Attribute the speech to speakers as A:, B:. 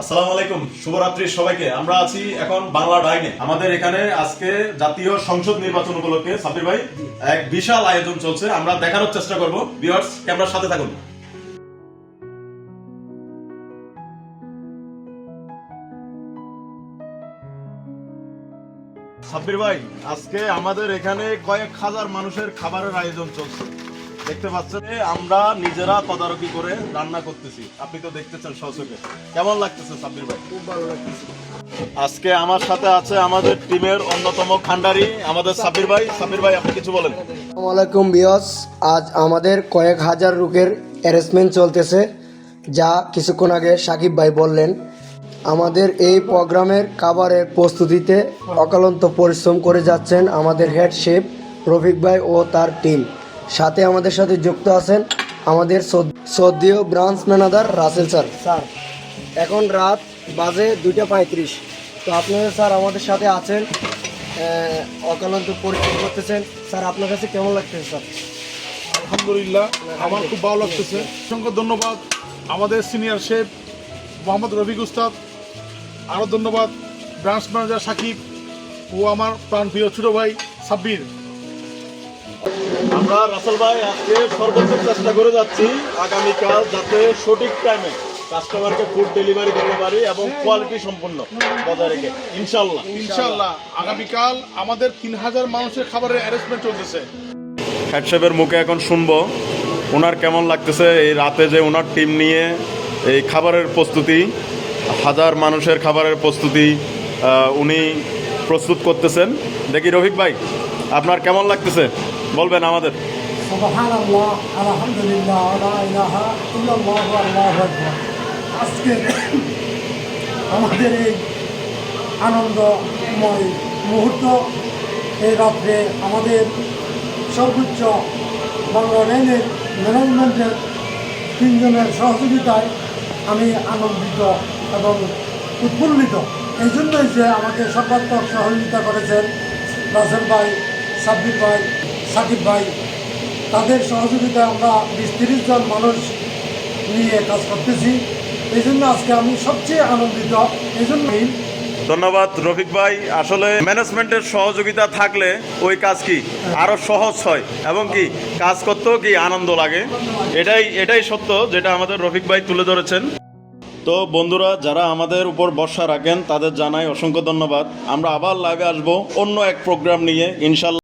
A: আসসালামু আলাইকুম শুভরাত্রি সবাইকে। আমরা আছি এখন বাংলা ডাইনে। আমাদের এখানে আজকে জাতীয় সংসদ নির্বাচন উপলক্ষে ভাই এক বিশাল আয়োজন চলছে। আমরা দেখানোর চেষ্টা করব। ভিউয়ার্স ক্যামেরার সাথে থাকুন। সাব্বির ভাই আজকে আমাদের এখানে কয়েক হাজার মানুষের খাবারের আয়োজন চলছে। দেখতে পাচ্ছেন আমরা নিজেরা তদারকি করে রান্না করতেছি। আপনি তো দেখতেছেন সচকে কেমন লাগতেছে সাব্বির ভাই?
B: খুব ভালো লাগতেছে।
A: আজকে আমার সাথে আছে আমাদের টিমের অন্যতম খান্ডারি আমাদের সাব্বির ভাই। সাব্বির ভাই আপনি কিছু বলেন।
B: আসসালামু আলাইকুম বিয়স আজ আমাদের কয়েক হাজার রুকের অ্যারেঞ্জমেন্ট চলতেছে যা কিছুক্ষণ আগে সাকিব ভাই বললেন। আমাদের এই প্রোগ্রামের খাবারের প্রস্তুতিতে অকালন্ত পরিশ্রম করে যাচ্ছেন আমাদের হেড শেফ রফিক ভাই ও তার টিম সাথে আমাদের সাথে যুক্ত আছেন আমাদের সদ্যীয় branch manager Russell sir. Sir. এখন রাত বাজে দুইটা পঁয়ত্রিশ। তো আপনারা স্যার আমাদের সাথে আছেন অকালন্ত পরিশ্রম করতেছেন। স্যার আপনার কাছে কেমন লাগতেছে স্যার?
C: আলহামদুলিল্লাহ আমার খুব ভালো লাগতেছে। অসংখ্য ধন্যবাদ আমাদের সিনিয়র শেফ মোহাম্মদ রফিক উস্তাদ আরও ধন্যবাদ ব্রাঞ্চ ম্যানেজার সাকিব ও আমার প্রাণ প্রিয় ছোট ভাই সাব্বির।
A: আমরা রাসেল ভাই আজকে সর্বোচ্চ চেষ্টা করে যাচ্ছি আগামীকাল যাতে সঠিক টাইমে কাস্টমারকে ফুড ডেলিভারি দিতে পারি এবং কোয়ালিটি সম্পূর্ণ বজায় রেখে ইনশাল্লাহ
C: ইনশাআল্লাহ। আগামীকাল আমাদের তিন হাজার মানুষের খাবারের অ্যারেঞ্জমেন্ট চলতেছে।
A: হেড শেফের মুখে এখন শুনব ওনার কেমন লাগতেছে এই রাতে যে ওনার টিম নিয়ে এই খাবারের প্রস্তুতি হাজার মানুষের খাবারের প্রস্তুতি উনি প্রস্তুত করতেছেন। দেখি রফিক ভাই আপনার কেমন লাগতেছে? বলবেন আমাদের।
D: আজকে আমাদের এই আনন্দময় মুহূর্ত, এই রাত্রে আমাদের সর্বোচ্চ বাংলা রেলের ম্যানেজমেন্টের তিনজনের সহযোগিতায় আমি আনন্দিত এবং উৎফুল্লিত। এই জন্যই যে আমাকে সর্বাত্মক সহযোগিতা করেছেন রাসেল ভাই, সাব্বির ভাই সাকিব ভাই, তাদের সহযোগিতায় আমরা বিশ তিরিশ জন মানুষ নিয়ে কাজ করতেছি। এই জন্য আজকে আমি সবচেয়ে আনন্দিত, এই জন্যই
A: ধন্যবাদ রফিক ভাই। আসলে ম্যানেজমেন্টের সহযোগিতা থাকলে ওই কাজ কি আরও সহজ হয় এবং কি কাজ করতেও কি আনন্দ লাগে? এটাই এটাই সত্য যেটা আমাদের রফিক ভাই তুলে ধরেছেন। তো বন্ধুরা, যারা আমাদের উপর ভরসা রাখেন, তাদের জানাই অসংখ্য ধন্যবাদ। আমরা আবার লাইভে আসব অন্য এক প্রোগ্রাম নিয়ে, ইনশাল্লাহ।